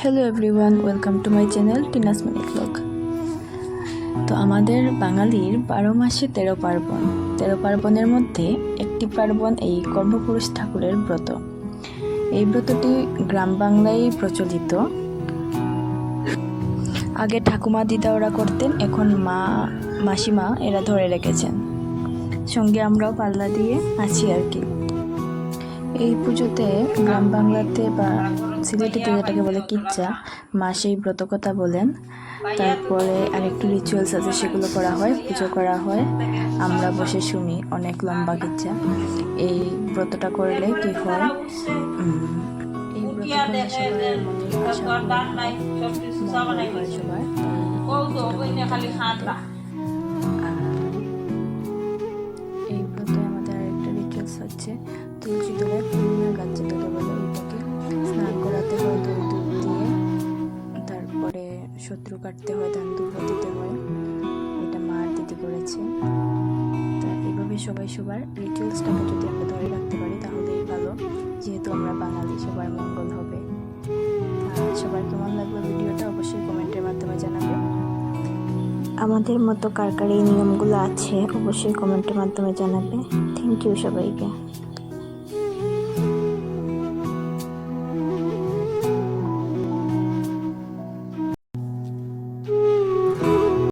Hello everyone welcome to my channel Tina's mini blog তো আমাদের বাঙালির বারো মাসে তেরো পার্বণ। তেরো পার্বণের মধ্যে একটি পার্বণ এই কর্মপুরুষ ঠাকুরের ব্রত। এই ব্রতটি গ্রাম বাংলায় প্রচলিত। আগে ঠাকুমা দিদা ওরা করতেন, এখন মা, মাসিমা এরা ধরে রেখেছেন। সঙ্গে আমরাও পাল্লা দিয়ে আছি আর কি। এই পুজোতে গ্রাম বাংলাতে বা সিলেটিতে যেটাকে বলে কিচ্চা মা সেই ব্রতকথা বলেন। তারপরে আরেকটু রিচুয়ালস আছে, সেগুলো করা হয়, পুজো করা হয়। আমরা বসে শুনি অনেক লম্বা কিচ্চা এই ব্রতটা করলে কি হয়? এই ব্রত ব্রতে আমাদের আরেকটা রিচুয়ালস হচ্ছে তুলসী তলায় পূর্ণিমা গাছ যেটাকে বলে ওইটাকে স্নান করাতে হয় দুধ দুধ দিয়ে। তারপরে শত্রু কাটতে হয়, ধান দুব্বা দিতে হয়। এটা মার দিদি করেছে। তা এইভাবে সবাই সবার রিচুয়ালসটাকে যদি আমরা ধরে রাখতে পারি, তাহলেই ভালো। যেহেতু আমরা বাঙালি, সবার মঙ্গল হবে। সবার কেমন লাগল ভিডিওটা অবশ্যই কমেন্টের মাধ্যমে জানাবে। আমাদের মতো কার কার এই নিয়মগুলো আছে, অবশ্যই কমেন্টের মাধ্যমে জানাবে। থ্যাংক ইউ সবাইকে।